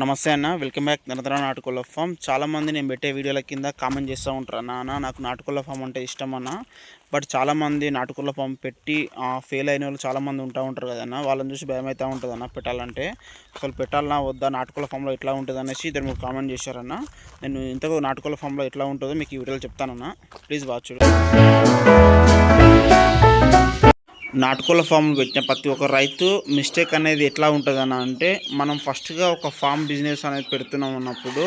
నమస్తే అన్న welcome back. నిరంతర నాటుకోళ్ళ ఫామ్. చాలామంది నేను పెట్టే వీడియోల కింద కామెంట్ చేస్తూ ఉంటారు అన్న. నాకు నాటుకోళ్ళ ఫామ్ అంటే ఇష్టం అన్న. బట్ చాలామంది నాటుకోళ్ళ ఫామ్ పెట్టి ఫెయిల్ అయిన వాళ్ళు చాలామంది ఉంటా ఉంటారు కదన్న వాళ్ళని చూసి భయం అవుతూ ఉంటుంది అన్న పెట్టాలంటే. అసలు పెట్టాలన్నా వద్దా నాటుకోళ్ళ ఫామ్లో ఎట్లా ఉంటుంది అనేసి ఇద్దరు మీరు కామెంట్ చేశారన్న నేను ఇంతకు నాటుకోళ్ళ ఫామ్లో ఎట్లా ఉంటుందో మీకు ఈ వీడియోలో చెప్తానన్న ప్లీజ్ వాచ్ నాటుకోళ్ళ ఫామ్ పెట్టిన ప్రతి ఒక్క రైతు మిస్టేక్ అనేది ఎట్లా ఉంటుంది అన్న అంటే మనం ఫస్ట్గా ఒక ఫామ్ బిజినెస్ అనేది పెడుతున్నాం అన్నప్పుడు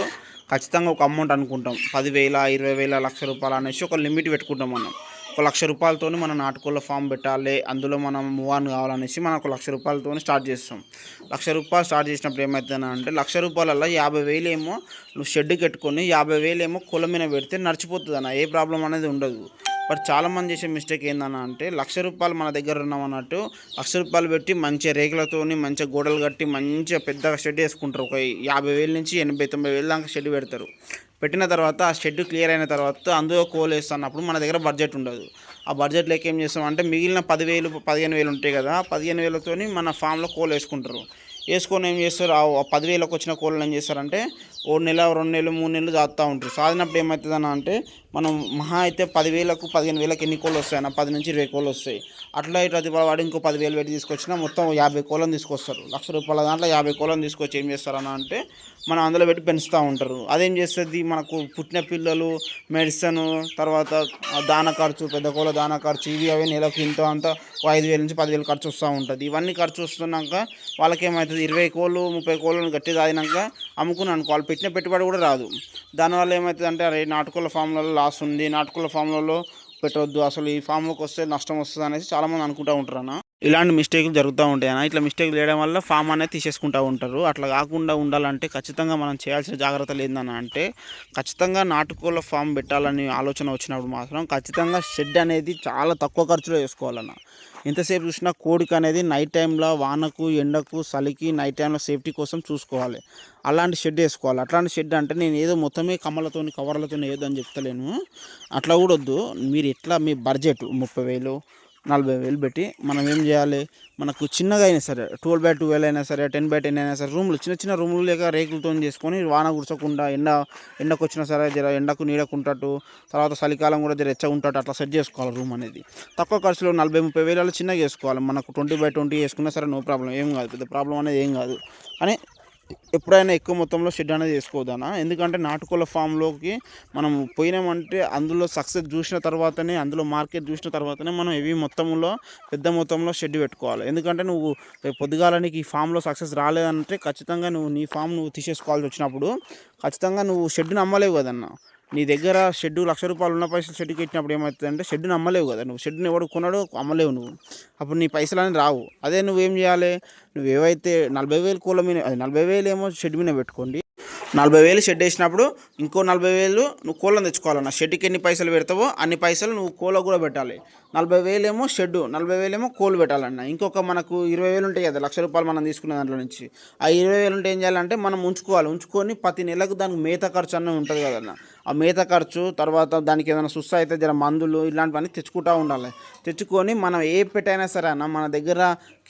ఖచ్చితంగా ఒక అమౌంట్ అనుకుంటాం. పదివేల ఇరవై వేల లక్ష రూపాయలు అనేసి ఒక లిమిట్ పెట్టుకుంటాం మనం. ఒక లక్ష రూపాయలతో మనం నాటుకోళ్ళ ఫామ్ పెట్టాలి అందులో మనం మూవ్ ఆన్ కావాలనేసి మనం ఒక లక్ష రూపాయలతో స్టార్ట్ చేస్తాం. లక్ష రూపాయలు స్టార్ట్ చేసినప్పుడు ఏమవుతుందని అంటే లక్ష రూపాయలలో యాభై వేలు ఏమో నువ్వు షెడ్ కట్టుకొని యాభై వేలేమో కుల మీద పెడితే నడిచిపోతుంది అన్న ఏ ప్రాబ్లం అనేది ఉండదు. బట్ చాలామంది చేసే మిస్టేక్ ఏందన్న అంటే లక్ష రూపాయలు మన దగ్గర ఉన్నాం అన్నట్టు లక్ష రూపాయలు పెట్టి మంచి రేకులతోని మంచిగా గోడలు కట్టి మంచిగా పెద్దగా షెడ్ వేసుకుంటారు. ఒక యాభై వేల నుంచి ఎనభై తొంభై వేల దాకా షెడ్ పెడతారు. పెట్టిన తర్వాత ఆ షెడ్ క్లియర్ అయిన తర్వాత అందులో కోల్ వేస్తున్నప్పుడు మన దగ్గర బడ్జెట్ ఉండదు. ఆ బడ్జెట్ లెక్క ఏం చేస్తాం అంటే మిగిలిన పదివేలు పదిహేను వేలు ఉంటాయి కదా పదిహేను వేలతోని మన ఫామ్లో కోల్ వేసుకుంటారు. వేసుకొని ఏం చేస్తారు? ఆ పదివేలకు వచ్చిన కోళ్ళని ఏం చేస్తారంటే ఓ నెల రెండు నెలలు మూడు నెలలు చాపుతూ ఉంటారు. సాధినప్పుడు ఏమవుతుందన్న అంటే మనం మహా అయితే పదివేలకు పదిహేను వేలకు ఎన్ని కోళ్ళు వస్తాయి అన్న పది నుంచి ఇరవై కోళ్ళు వస్తాయి. అట్లా ఇట్లా వాడు ఇంకో పదివేలు పెట్టి తీసుకొచ్చినా మొత్తం యాభై కోళ్ళని తీసుకొస్తారు. లక్ష రూపాయల దాంట్లో యాభై కోళ్ళని తీసుకొచ్చి ఏం చేస్తారని అంటే మనం అందులో పెట్టి పెంచుతూ ఉంటారు. అదేం చేస్తుంది? మనకు పుట్టిన పిల్లలు మెడిసిన్ తర్వాత దాన ఖర్చు పెద్ద కోళ్ళ దాన ఖర్చు ఇవి అవి నెలకు ఇంత అంత ఐదు వేల నుంచి పదివేలు ఖర్చు వస్తూ ఉంటుంది. ఇవన్నీ ఖర్చు వస్తున్నాక వాళ్ళకి ఏమవుతుంది ఇరవై కోళ్ళు ముప్పై కోళ్ళను గట్టి తాగినాక అమ్ముకుని అనుకో వాళ్ళు పెట్టిన పెట్టుబడి కూడా రాదు. దానివల్ల ఏమవుతుంది అంటే అరే నాటుకోళ్ళ ఫామ్లలో లాస్ ఉంది. నాటుకోళ్ళ ఫామ్లలో పెట్టవద్దు అసలు ఈ ఫామ్లోకి వస్తే నష్టం వస్తుంది అనేసి చాలామంది అనుకుంటూ ఉంటారు అన్న ఇలాంటి మిస్టేక్లు జరుగుతూ ఉంటాయి. అన్న ఇట్లా మిస్టేక్లు చేయడం వల్ల ఫామ్ అనేది తీసేసుకుంటూ ఉంటారు. అట్లా కాకుండా ఉండాలంటే ఖచ్చితంగా మనం చేయాల్సిన జాగ్రత్తలు ఏందన్న అంటే ఖచ్చితంగా నాటుకోళ్ళ ఫామ్ పెట్టాలని ఆలోచన వచ్చినప్పుడు మాత్రం ఖచ్చితంగా షెడ్ అనేది చాలా తక్కువ ఖర్చులో వేసుకోవాలన్న. ఎంతసేపు చూసినా కోడికి అనేది నైట్ టైంలో వానకు ఎండకు చలికి నైట్ టైంలో సేఫ్టీ కోసం చూసుకోవాలి. అలాంటి షెడ్ వేసుకోవాలి. అట్లాంటి షెడ్ అంటే నేను ఏదో మొత్తమే కమ్మలతో కవర్లతో ఏదో అని చెప్తలేను. అట్లా కూడా వద్దు. మీరు ఎట్లా మీ బడ్జెట్ ముప్పై వేలు నలభై వేలు పెట్టి మనం ఏం చేయాలి? మనకు చిన్నగా అయినా సరే ట్వెల్వ్ బై ట్వెల్వ్ అయినా సరే టెన్ బై టెన్ అయినా సరే రూమ్లు చిన్న చిన్న రూమ్లు లేక రేకులతో చేసుకొని వాన కురచకుండా ఎండ ఎండకు వచ్చినా సరే జర ఎండకు నీడకుంటట్టు తర్వాత చలికాలం కూడా జర ఎచ్చ ఉంటట్టు అట్లా సెట్ చేసుకోవాలి రూమ్ అనేది. తక్కువ ఖర్చులో నలభై ముప్పై వేలలో చిన్నగా చేసుకోవాలి. మనకు ట్వంటీ బై ట్వంటీ వేసుకున్నా సరే నో ప్రాబ్లం ఏం కాదు. పెద్ద ప్రాబ్లం అనేది ఏం కాదు. కానీ ఎప్పుడైనా ఎక్కువ మొత్తంలో షెడ్ అనేది చేసుకోవద్దనా ఎందుకంటే నాటుకోళ్ళ ఫామ్లోకి మనం పోయినామంటే అందులో సక్సెస్ చూసిన తర్వాతనే అందులో మార్కెట్ చూసిన తర్వాతనే మనం ఇవి మొత్తంలో పెద్ద మొత్తంలో షెడ్ పెట్టుకోవాలి. ఎందుకంటే నువ్వు రేపు పొద్దుగాల నీకు ఈ ఫామ్లో సక్సెస్ రాలేదంటే ఖచ్చితంగా నువ్వు నీ ఫామ్ నువ్వు తీసేసుకోవాల్సి వచ్చినప్పుడు ఖచ్చితంగా నువ్వు షెడ్ని నమ్మలేవు కదన్నా. నీ దగ్గర షెడ్ లక్ష రూపాయలు ఉన్న పైసలు షెడ్కి ఇచ్చినప్పుడు ఏమవుతుందంటే షెడ్ని అమ్మలేవు కదా. నువ్వు షెడ్ని ఎవడు కొన్నాడో అమ్మలేవు నువ్వు. అప్పుడు నీ పైసలు అనేది రావు. అదే నువ్వేం చేయాలి? నువ్వు ఏవైతే నలభై వేలు కోళ్ళ మీద అది నలభై వేలు ఏమో షెడ్ మీద పెట్టుకోండి. నలభై వేలు షెడ్ వేసినప్పుడు ఇంకో నలభై వేలు నువ్వు కోళ్ళని తెచ్చుకోవాలన్న. షెడ్కి ఎన్ని పైసలు పెడతావో అన్ని పైసలు నువ్వు కోళ్ళకు కూడా పెట్టాలి. నలభై వేలేమో షెడ్ నలభై వేలేమో కోళ్ళు పెట్టాలన్న. ఇంకొక మనకు ఇరవై వేలు ఉంటాయి కదా లక్ష రూపాయలు మనం తీసుకునే దాంట్లో నుంచి. ఆ ఇరవై వేలు ఉంటే ఏం చేయాలంటే మనం ఉంచుకోవాలి. ఉంచుకొని ప్రతి నెలకు దానికి మేత ఖర్చు అన్నది ఉంటుంది కదన్న. ఆ మేత ఖర్చు తర్వాత దానికి ఏదైనా సుస్సు అయితే జర మందులు ఇలాంటివన్నీ తెచ్చుకుంటూ ఉండాలి. తెచ్చుకొని మనం ఏ పెట్ట అయినా సరే అన్న మన దగ్గర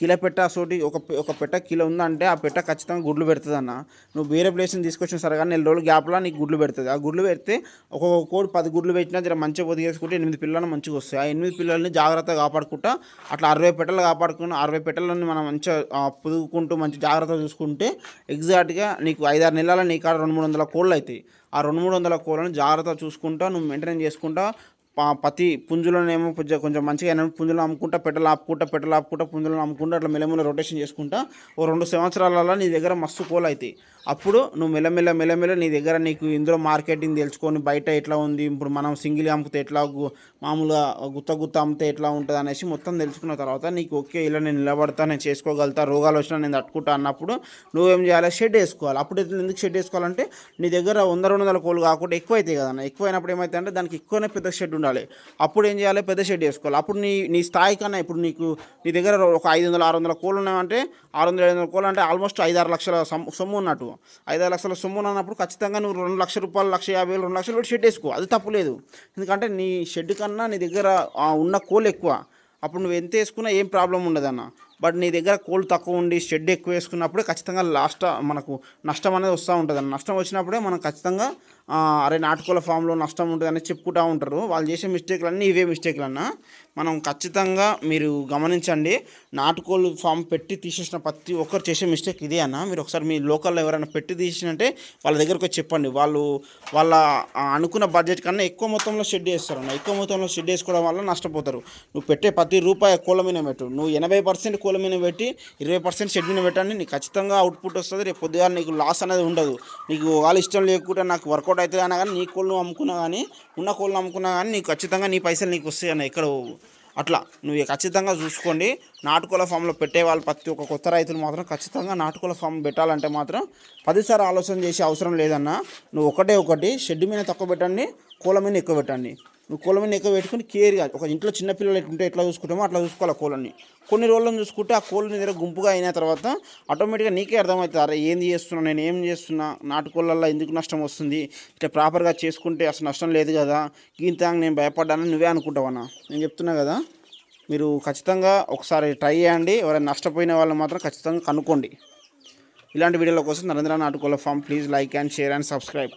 కిలో పెట్ట సోటి ఒక ఒక పెట్ట కిలో ఉందంటే ఆ పెట్ట ఖచ్చితంగా గుడ్లు పెడుతుంది అన్న. నువ్వు వేరే ప్లేస్ నుంచి తీసుకొచ్చిన సరే కానీ నెల రోజులు గ్యాప్లో నీకు గుడ్లు పెడుతుంది. ఆ గుడ్లు పెడితే ఒక్కొక్క కోడి పది గుడ్లు పెట్టినా జర మంచిగా పొదిగేసుకుంటే ఎనిమిది పిల్లలు మంచిగా వస్తాయి. ఆ ఎనిమిది పిల్లల్ని జాగ్రత్తగా కాపాడుకుంటా అట్లా అరవై పెట్టలు కాపాడుకుని అరవై పెట్టలని మనం మంచిగా ఆ, పొదుగుకుంటూ మంచి జాగ్రత్తగా చూసుకుంటే ఎగ్జాక్ట్గా నీకు ఐదారు నెలల నీ కాడ రెండు మూడు వందల కోళ్ళు అవుతాయి. ఆ రెండు మూడు వందల కోళ్ళను జాగ్రత్తగా చూసుకుంటా నువ్వు మెయింటైన్ చేసుకుంటా పత్తి పుంజులనేమో పుంజులోనేమో కొంచెం కొంచెం మంచిగా అయినా పుంజులు అమ్ముకుంటా పెట్టలు ఆపుకుంటా పెట్టలు ఆపుకుంటా పుంజులను అమ్ముకుంటా అట్లా మెల్లమెల్ల రొటేషన్ చేసుకుంటా ఓ రెండు సంవత్సరాలలో నీ దగ్గర మస్తు కోళ్ళు అవుతాయి అప్పుడు నువ్వు మెల్లమెల్ల మెల్లమెల్ల నీ దగ్గర నీకు ఇందులో మార్కెటింగ్ తెలుసుకొని బయట ఎట్లా ఉంది ఇప్పుడు మనం సింగిల్ అమ్మితే ఎట్లా మామూలుగా గుత్త గుత్త అమ్మితే ఎట్లా ఉంటుంది అనేసి మొత్తం తెలుసుకున్న తర్వాత నీకు ఓకే ఇలా నేను నిలబడతా నేను చేసుకోగలుగుతా రోగాలు వచ్చినా నేను తట్టుకుంటా అన్నప్పుడు నువ్వేం చేయాలి? షెడ్ వేసుకోవాలి. అప్పుడు ఎందుకు షెడ్ వేసుకోవాలంటే నీ దగ్గర వంద రెండు వందల కోళ్ళు కాకుండా ఎక్కువ అవుతాయి కదా ఎక్కువ అయినప్పుడు ఏమైతే అంటే దానికి ఎక్కువనే పెద్ద షెడ్ ఉండాలి. అప్పుడు ఏం చేయాలి? పెద్ద షెడ్ వేసుకోవాలి. అప్పుడు నీ నీ స్థాయి కన్నా ఇప్పుడు నీకు నీ దగ్గర ఒక ఐదు వందల ఆరు వందల కోళ్ళు ఉన్నాయంటే ఆరు వందల ఐదు వందల కోళ్ళు అంటే ఆల్మోస్ట్ ఐదు ఆరు లక్షల సొమ్ము సొమ్ము ఉన్నట్టు. ఐదు ఆరు లక్షల సొమ్ము ఉన్నప్పుడు ఖచ్చితంగా నువ్వు రెండు లక్షల రూపాయలు లక్ష యాభై వేలు రెండు లక్షలు పెట్టి షెడ్ వేసుకో. అది తప్పులేదు ఎందుకంటే నీ షెడ్ కన్నా నీ దగ్గర ఉన్న కోళ్ళు ఎక్కువ. అప్పుడు నువ్వు ఎంత వేసుకున్నా ఏం ప్రాబ్లం ఉండదన్న. బట్ నీ దగ్గర కోళ్ళు తక్కువ ఉండి షెడ్ ఎక్కువ వేసుకున్నప్పుడే ఖచ్చితంగా లాస్ట్ మనకు నష్టం అనేది వస్తూ ఉంటుంది. నష్టం వచ్చినప్పుడే మనం ఖచ్చితంగా అరే నాటుకోళ్ళ ఫామ్లో నష్టం ఉంటుంది అని చెప్పుకుంటూ ఉంటారు. వాళ్ళు చేసే మిస్టేక్లన్నీ ఇవే మిస్టేక్లన్నా. మనం ఖచ్చితంగా మీరు గమనించండి నాటుకోళ్ళు ఫామ్ పెట్టి తీసేసిన ప్రతి ఒక్కరు చేసే మిస్టేక్ ఇదే అన్న. మీరు ఒకసారి మీ లోకల్లో ఎవరైనా పెట్టి తీసినంటే వాళ్ళ దగ్గరకు వచ్చి చెప్పండి. వాళ్ళు వాళ్ళ అనుకున్న బడ్జెట్ కన్నా ఎక్కువ మొత్తంలో షెడ్ వేస్తారు అన్న. ఎక్కువ మొత్తంలో షెడ్ వేసుకోవడం వల్ల నష్టపోతారు. నువ్వు పెట్టే ప్రతి రూపాయి కోళ్ళ మీద పెట్టు. నువ్వు ఎనభై పర్సెంట్ కోళ్ళ మీద పెట్టి ఇరవై పర్సెంట్ షెడ్ మీద పెట్టండి. నీకు ఖచ్చితంగా అవుట్పుట్ వస్తుంది. రేపు పొద్దుగా నీకు లాస్ అనేది ఉండదు. నీకు వాళ్ళ ఇష్టం లేకుండా నాకు వర్కౌట్ అవుతుంది అన్నా కానీ నీ కోళ్ళు అమ్ముకున్నా కానీ ఉన్న కోళ్ళు అమ్ముకున్నా కానీ నీకు ఖచ్చితంగా నీ పైసలు నీకు వస్తాయి అన్న ఎక్కడ. అట్లా నువ్వు ఖచ్చితంగా చూసుకోండి. నాటుకోళ్ళ ఫామ్లో పెట్టే వాళ్ళు ప్రతి ఒక్క కొత్త రైతులు మాత్రం ఖచ్చితంగా నాటుకోళ్ళ ఫామ్ పెట్టాలంటే మాత్రం పదిసార్లు ఆలోచన చేసే అవసరం లేదన్నా నువ్వు ఒకటే ఒకటి షెడ్ మీద తక్కువ పెట్టండి కోళ్ళ మీద ఎక్కువ పెట్టండి. నువ్వు కోళ్ళని ఎక్కువ పెట్టుకుని కేర్గా ఒక ఇంట్లో చిన్నపిల్లలు ఎట్లుంటే ఎట్లా చూసుకుంటామో అట్లా చూసుకోవాలి కోళ్ళని. కొన్ని రోజులను చూసుకుంటే ఆ కోళ్ళని దగ్గర గుంపుగా అయిన తర్వాత ఆటోమేటిక్గా నీకే అర్థమవుతుంది. అరే ఏంది చేస్తున్నా నేను ఏం చేస్తున్నా? నాటుకోళ్ళల్లో ఎందుకు నష్టం వస్తుంది? ఇట్లా ప్రాపర్గా చేసుకుంటే అసలు నష్టం లేదు కదా. ఇంత నేను భయపడ్డానని నువ్వే అనుకుంటావన్నా నేను చెప్తున్నా కదా. మీరు ఖచ్చితంగా ఒకసారి ట్రై చేయండి. ఎవరైనా నష్టపోయిన వాళ్ళు మాత్రం ఖచ్చితంగా కనుక్కోండి. ఇలాంటి వీడియోల కోసం Narendra నాటుకోళ్ళ farm. Please like and share and subscribe